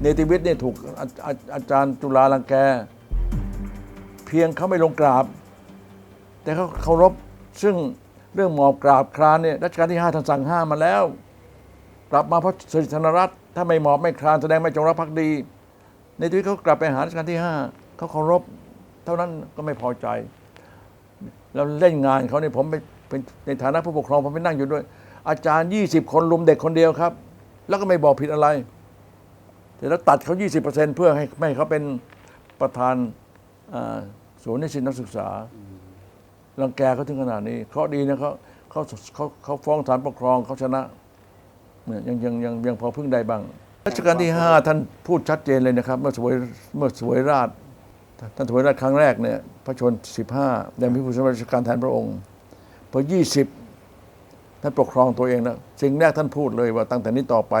เนติวิทย์เนี่ยถูกอาอาอาจารย์จุฬาลังแก เพียงเขาไม่ลงกราบ แต่เขาเคารพ ซึ่งเรื่องหมอบกราบครานเนี่ยรัชกาลที่ห้าท่านสั่งห้ามมาแล้ว กลับมาเพราะสิริธนรัตน์ถ้าไม่หมอบไม่ครานแสดงไม่จงรักภักดี ในทวิตเขากลับไปหารัชกาลที่ห้าเขาเคารพเท่านั้นก็ไม่พอใจ แล้วเล่นงานเขาเนี่ยผมไปเป็นในฐานะผู้ปกครองผมไปนั่งอยู่ด้วย อาจารย์ 20 คนลุมเด็กคนเดียวครับ แล้วก็ไม่บอกผิดอะไรแต่แล้วตัดเขา 20%เพื่อให้ไม่เขาเป็นประธานศูนย์นิสิตนักศึกษา รังแกเขาถึงขนาดนี้เคราะห์ดีนะเขาเขาเขาเขาฟ้องศาลปกครองเขาชนะเนี่ยยังยังยังยังพอพึ่งได้บ้างรัชกาลที่ 5 ท่านพูดชัดเจนเลยนะครับ เมื่อสวยเมื่อสวยราชท่านสวยราชครั้งแรกเนี่ยพระชน 15ได้มีผู้สำเร็จราชการแทนพระองค์พอ 20 ท่านปกครองตัวเองนะสิ่งแรกท่านพูดเลยว่าตั้งแต่นี้ต่อไป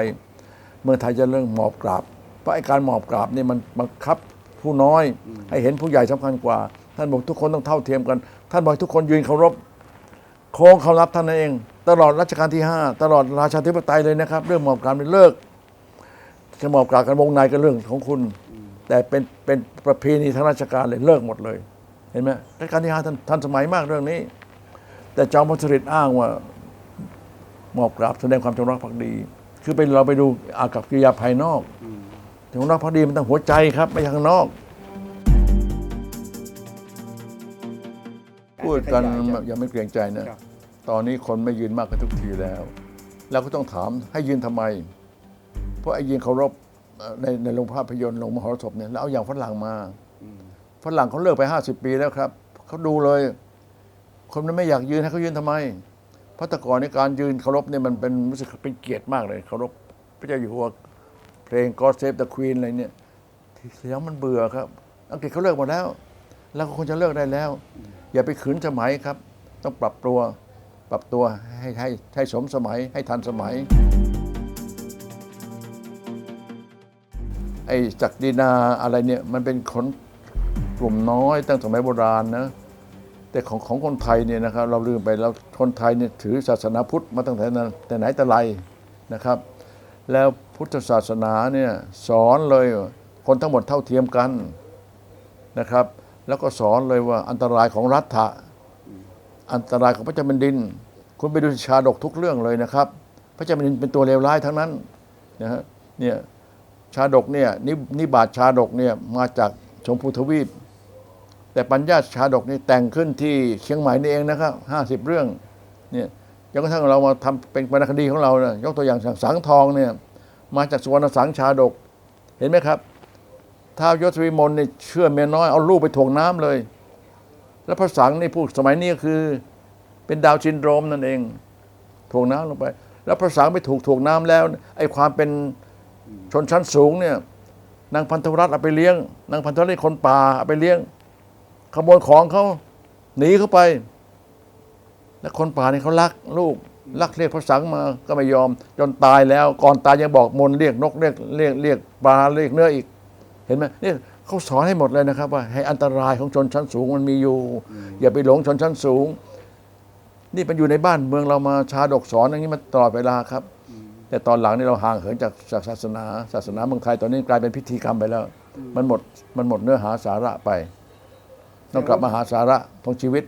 เมืองไทยจะเรื่องหมอบกราบเพราะไอ้การหมอบกราบเนี่ยมันบังคับผู้น้อย ให้เห็นผู้ใหญ่สำคัญกว่า ท่านบอกทุกคนต้องเท่าเทียมกัน ท่านบอกทุกคนยืนเคารพโค้งเคารพท่านนั่นเอง ตลอดรัชกาลที่ 5 ตลอดราชาธิปไตยเลยนะครับ เรื่องหมอบกราบนี่เลิกจะหมอบกราบกันวงในก็เรื่องของคุณ แต่เป็นเป็นประเพณีทางราชการเลยเลิกหมดเลย เห็นไหมรัชกาลที่ห้าท่านทันสมัยมากเรื่องนี้ แต่จอมพลสฤษดิ์อ้างว่าหมอบกราบแสดงความจงรักภักดี คือไปเราไปดูอากับกิริยาภายนอกจงรักภักดีมันต้องหัวใจครับไม่ใช่ข้างนอก พูดกันยังไม่เกรงใจนะครับตอนนี้คนไม่ยืนมากกันทุกทีแล้ว เราก็ต้องถามให้ยืนทำไม เพราะไอ้ยืนเคารพเอ่อในในโรงภาพยนตร์โรงมหรสพเนี่ยแล้วเอาอย่างฝรั่งมาฝรั่งเขาเลิกไปห้าสิบปีแล้วครับเขาดูเลย คนมันไม่อยากยืนให้เขายืนทำไมเพราะแต่ก่อนในการยืนเคารพเนี่ยมันเป็นรู้สึกเป็นเกียรติมากเลยเคารพพระเจ้าอยู่หัวเพลง God Save the Queen อะไรเนี่ยที่เสียงมันเบื่อครับ อังกฤษเขาเลิกหมดแล้ว แล้วก็คงจะเลิกได้แล้ว อย่าไปขืนสมัยครับ ต้องปรับตัวปรับตัวให้ให้ให้สมสมัยให้ทันสมัย ไอ้จักรีนาอะไรเนี่ยมันเป็นคนกลุ่มน้อยตั้งสมัยโบราณนะแต่ของของคนไทยเนี่ยนะครับเราลืมไปแล้วคนไทยเนี่ยถือศาสนาพุทธมาตั้งแต่นั้นแต่ไหนแต่ไรนะครับ แล้วพุทธศาสนาเนี่ยสอนเลยคนทั้งหมดเท่าเทียมกันนะครับ แล้วก็สอนเลยว่าอันตรายของรัฐะอันตรายของพระเจ้าแผ่นดิน คุณไปดูชาดกทุกเรื่องเลยนะครับ พระเจ้าแผ่นดินเป็นตัวเลวร้ายทั้งนั้นนะฮะเนี่ยชาดกเนี่ยนินิบาตชาดกเนี่ยมาจากชมพูทวีป แต่ปัญญาชาดกนี่แต่งขึ้นที่เชียงใหม่นี่เองนะครับห้าสิบเรื่องเนี่ยจนกระทั่งเรามาทำเป็นวรรณคดีของเราเนี่ยยกตัวอย่างสังสังทองเนี่ยมาจากสวรรณสังชาดกเห็นไหมครับ ท้าวยศวิมลเนี่ยเชื่อเมียน้อยเอาลูกไปถ่วงน้ำเลย แล้วพระสังนี่พูดสมัยนี้ก็คือ เป็นดาวน์ซินโดรมนั่นเองถ่วงน้ำลงไป แล้วพระสังไปถูกถ่วงน้ำแล้วไอ้ความเป็นชนชั้นสูงเนี่ยนางพันธรัตน์เอาไปเลี้ยง นางพันธรัตน์คนป่าเอาไปเลี้ยงขโมยของเขาหนีเข้าไป แล้วคนป่านี่เขาลักลูกลักเรียกพระสังมาก็ไม่ยอม จนตายแล้ว ก่อนตายยังบอกมนต์เรียกนกเรียกเรียกเรียกปลาเรียกเนื้ออีก เห็นไหมนี่เขาสอนให้หมดเลยนะครับ ว่าให้อันตรายของชนชั้นสูงมันมีอยู่ อย่าไปหลงชนชั้นสูง นี่มันอยู่ในบ้านเมืองเรามาชาดกสอนอย่างนี้มาตลอดเวลาครับ แต่ตอนหลังนี่เราห่างเหินจากจากศาสนา ศาสนาเมืองไทยตอนนี้กลายเป็นพิธีกรรมไปแล้ว มันหมดมันหมดเนื้อหาสาระไป ต้องกลับมาหาสาระของชีวิต